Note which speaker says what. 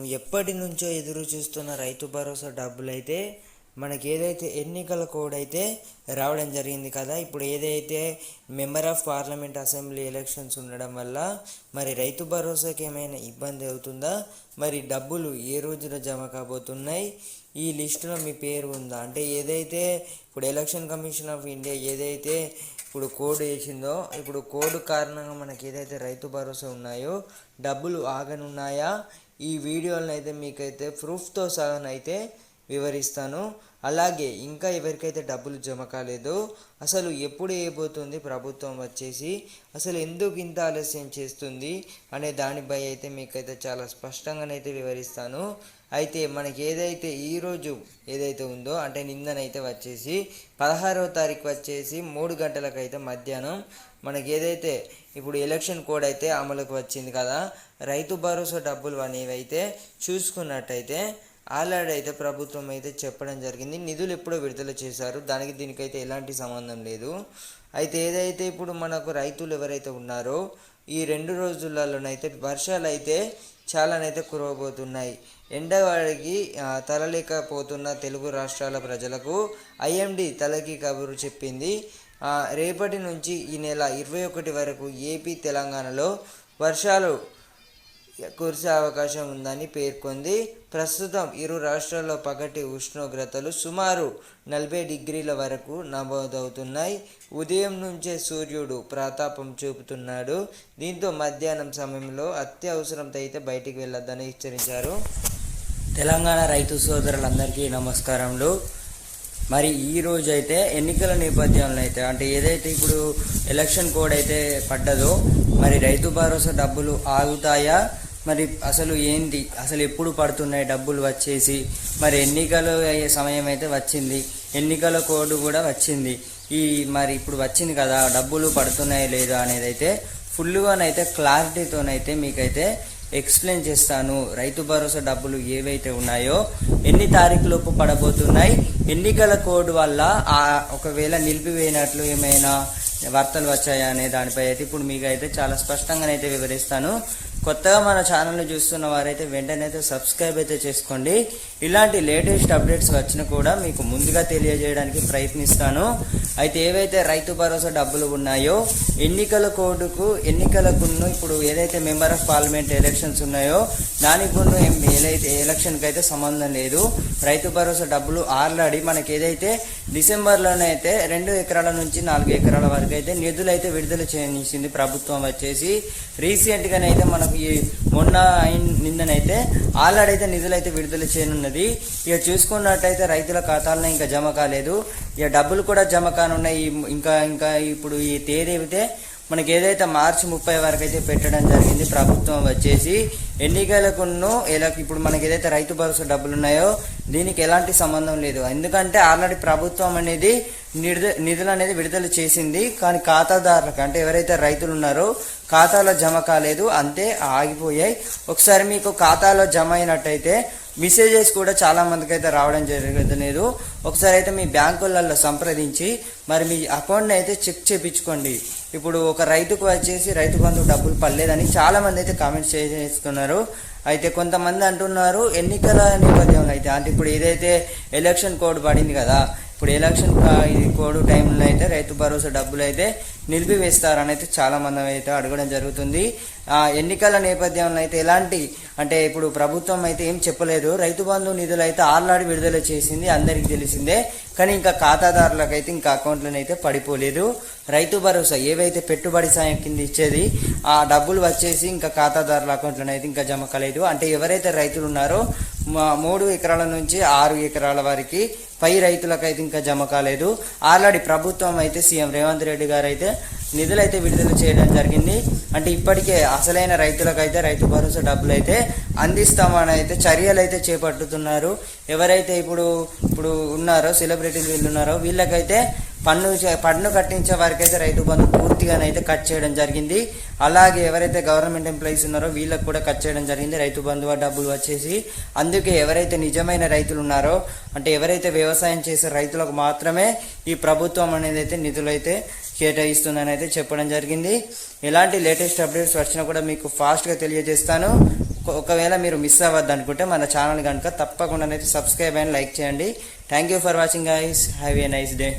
Speaker 1: ఎప్పటి నుంచో ఎదురు చూస్తున్న రైతు భరోసా డబ్బులు అయితే మనకి ఏదైతే ఎన్నికల కోడ్ అయితే రావడం జరిగింది కదా ఇప్పుడు ఏదైతే member of parliament assembly elections ఉండడం వల్ల మరి రైతు భరోసాకి ఏమైనా ఇబ్బంది అవుతుందా? మరి డబ్బులు ఏ రోజున జమ కాబోతున్నాయి? ఈ లిస్టులో మీ పేరు ఉందా? అంటే ఏదైతే ఇప్పుడు ఎలక్షన్ కమిషన్ ఆఫ్ ఇండియా ఏదైతే ఇప్పుడు కోడ్ వేసిందో ఇప్పుడు కోడ్ కారణంగా మనకి ఏదైతే రైతు భరోసా ఉన్నాయో డబ్బులు ఆగనున్నాయా ఈ వీడియోలను అయితే మీకైతే ప్రూఫ్తో సహానైతే వివరిస్తాను. అలాగే ఇంకా ఎవరికైతే డబ్బులు జమ కాలేదో అసలు ఎప్పుడు వేయబోతుంది ప్రభుత్వం వచ్చేసి అసలు ఎందుకు ఇంత ఆలస్యం చేస్తుంది అనే దానిపై అయితే మీకైతే చాలా స్పష్టంగానైతే వివరిస్తాను. అయితే మనకి ఏదైతే ఈరోజు ఏదైతే ఉందో అంటే నిన్ననైతే వచ్చేసి పదహారవ తారీఖు వచ్చేసి మూడు గంటలకైతే మధ్యాహ్నం మనకి ఏదైతే ఇప్పుడు ఎలక్షన్ కోడ్ అయితే అమలుకు వచ్చింది కదా రైతు భరోసా డబ్బులు అనేవి అయితే చూసుకున్నట్టయితే ఆల్రెడీ అయితే ప్రభుత్వం అయితే చెప్పడం జరిగింది. నిధులు ఎప్పుడో విడుదల చేశారు. దానికి దీనికైతే ఎలాంటి సంబంధం లేదు. అయితే ఏదైతే ఇప్పుడు మనకు రైతులు ఎవరైతే ఉన్నారో ఈ రెండు రోజులలోనైతే వర్షాలు అయితే చాలానైతే కురవబోతున్నాయి. ఎండవాడికి తరలేకపోతున్న తెలుగు రాష్ట్రాల ప్రజలకు ఐఎండి తలకి కబురు చెప్పింది. రేపటి నుంచి ఈ నెల ఇరవై ఒకటి వరకు ఏపీ తెలంగాణలో వర్షాలు కురిసే అవకాశం ఉందని పేర్కొంది. ప్రస్తుతం ఇరు రాష్ట్రాల్లో పగటి ఉష్ణోగ్రతలు సుమారు నలభై డిగ్రీల వరకు నమోదవుతున్నాయి. ఉదయం నుంచే సూర్యుడు ప్రతాపం చూపుతున్నాడు. దీంతో మధ్యాహ్నం సమయంలో అత్యవసరంతో అయితే బయటికి వెళ్ళొద్దని హెచ్చరించారు. తెలంగాణ రైతు సోదరులందరికీ నమస్కారములు. మరి ఈ రోజు అయితే ఎన్నికల నేపథ్యంలో అయితే అంటే ఏదైతే ఇప్పుడు ఎలక్షన్ కోడ్ అయితే పడ్డదో మరి రైతు భరోసా డబ్బులు ఆగుతాయా? మరి అసలు ఏంటి? అసలు ఎప్పుడు పడుతున్నాయి డబ్బులు వచ్చేసి? మరి ఎన్నికలు అయ్యే సమయం అయితే వచ్చింది? ఎన్నికల కోడ్ కూడా వచ్చింది. ఈ మరి ఇప్పుడు వచ్చింది కదా డబ్బులు పడుతున్నాయో లేదా అనేది అయితే ఫుల్గానైతే క్లారిటీతోనైతే మీకైతే ఎక్స్ప్లెయిన్ చేస్తాను. రైతు భరోసా డబ్బులు ఏవైతే ఉన్నాయో ఎన్ని తారీఖులోపు పడబోతున్నాయి ఎన్నికల కోడ్ వల్ల ఒకవేళ నిలిపివేయనట్లు ఏమైనా వార్తలు వచ్చాయా అనే దానిపై అయితే ఇప్పుడు మీకు అయితే చాలా స్పష్టంగానైతే వివరిస్తాను. కొత్తగా మన ఛానల్ని చూస్తున్న వారైతే వెంటనే అయితే సబ్స్క్రైబ్ అయితే చేసుకోండి. ఇలాంటి లేటెస్ట్ అప్డేట్స్ వచ్చినా కూడా మీకు ముందుగా తెలియజేయడానికి ప్రయత్నిస్తాను. అయితే ఏవైతే రైతు భరోసా డబ్బులు ఉన్నాయో ఎన్నికల కోడ్కు ఎన్నికలకును ఇప్పుడు ఏదైతే మెంబర్ ఆఫ్ పార్లమెంట్ ఎలక్షన్స్ ఉన్నాయో దానికి కూడా ఏదైతే ఎలక్షన్కి అయితే సంబంధం లేదు. రైతు భరోసా డబ్బులు ఆల్రెడీ మనకి ఏదైతే డిసెంబర్లోనే అయితే రెండు ఎకరాల నుంచి నాలుగు ఎకరాల వరకు అయితే నిధులు అయితే విడుదల చేసింది ప్రభుత్వం వచ్చేసి. రీసెంట్గానైతే మనకు ఈ మొన్న నిన్ననైతే ఆల్రెడీ అయితే నిధులు అయితే విడుదల చేయనున్నది. ఇక చూసుకున్నట్టయితే రైతుల ఖాతాల్లో ఇంకా జమ కాలేదు. ఇక డబ్బులు కూడా జమ కానున్నాయి. ఇంకా ఇంకా ఇప్పుడు ఈ తేదీ అయితే మనకి ఏదైతే మార్చి ముప్పై వరకు అయితే పెట్టడం జరిగింది ప్రభుత్వం వచ్చేసి ఎన్నికలకును ఎలా ఇప్పుడు మనకి ఏదైతే రైతు భరోసా డబ్బులు ఉన్నాయో దీనికి ఎలాంటి సంబంధం లేదు. ఎందుకంటే ఆల్రెడీ ప్రభుత్వం అనేది నిధులు అనేది విడుదల చేసింది. కానీ ఖాతాదారులకు అంటే ఎవరైతే రైతులు ఉన్నారో ఖాతాలో జమ కాలేదు. అంతే ఆగిపోయాయి. ఒకసారి మీకు ఖాతాలో జమ అయినట్టయితే మెసేజెస్ కూడా చాలా మందికి అయితే రావడం జరగలేదు. ఒకసారి అయితే మీ బ్యాంకులలో సంప్రదించి మరి మీ అకౌంట్ని అయితే చెక్ చేయించుకోండి ఇప్పుడు ఒక రైతుకు వచ్చేసి రైతు బంధు డబ్బులు పడలేదని చాలా మంది అయితే కామెంట్స్ చేస్తున్నారు. అయితే కొంతమంది అంటున్నారు ఎన్నికల నేపథ్యంలో అయితే అంటే ఇప్పుడు ఏదైతే ఎలక్షన్ కోడ్ పడింది కదా ఇప్పుడు ఎలక్షన్ ఇది కోడు టైంలో అయితే రైతు భరోసా డబ్బులు అయితే నిలిపివేస్తారని అయితే చాలా మంది అయితే అడగడం జరుగుతుంది. ఆ ఎన్నికల నేపథ్యంలో అయితే ఎలాంటి అంటే ఇప్పుడు ప్రభుత్వం అయితే ఏం చెప్పలేదు. రైతు బంధు నిధులు అయితే ఆర్లాడి విడుదల చేసింది అందరికీ తెలిసిందే. కానీ ఇంకా ఖాతాదారులకైతే ఇంకా అకౌంట్లను అయితే పడిపోలేదు. రైతు భరోసా ఏవైతే పెట్టుబడి సాయం కింద ఇచ్చేది ఆ డబ్బులు వచ్చేసి ఇంకా ఖాతాదారుల అకౌంట్లను అయితే ఇంకా జమ కాలేదు. అంటే ఎవరైతే రైతులు ఉన్నారో మూడు ఎకరాల నుంచి ఆరు ఎకరాల వరకు పై రైతులకైతే ఇంకా జమ కాలేదు. ఆల్రెడీ ప్రభుత్వం అయితే సీఎం రేవంత్ రెడ్డి గారు అయితే నిధులు అయితే విడుదల చేయడం జరిగింది. అంటే ఇప్పటికే అసలైన రైతులకైతే రైతు భరోసా డబ్బులు అయితే అందిస్తామని అయితే చర్యలు అయితే చేపట్టుతున్నారు ఎవరైతే ఇప్పుడు ఇప్పుడు ఉన్నారో సెలబ్రిటీలు వీళ్ళు ఉన్నారో వీళ్ళకైతే పన్ను పన్ను కట్టించే వారికి అయితే రైతు బంధు పూర్తిగానైతే కట్ చేయడం జరిగింది. అలాగే ఎవరైతే గవర్నమెంట్ ఎంప్లాయీస్ ఉన్నారో వీళ్ళకి కూడా కట్ చేయడం జరిగింది. రైతు బంధువు డబ్బులు వచ్చేసి అందుకే ఎవరైతే నిజమైన రైతులు ఉన్నారో అంటే ఎవరైతే వ్యవసాయం చేసే రైతులకు మాత్రమే ఈ ప్రభుత్వం అనేది అయితే నిధులు అయితే కేటాయిస్తుందని అయితే చెప్పడం జరిగింది. ఎలాంటి లేటెస్ట్ అప్డేట్స్ వచ్చినా కూడా మీకు ఫాస్ట్గా తెలియజేస్తాను. ఒకవేళ మీరు మిస్ అవ్వద్దు అనుకుంటే మన ఛానల్ కనుక తప్పకుండా అయితే సబ్స్క్రైబ్ అండ్ లైక్ చేయండి. Thank you for watching guys have a nice day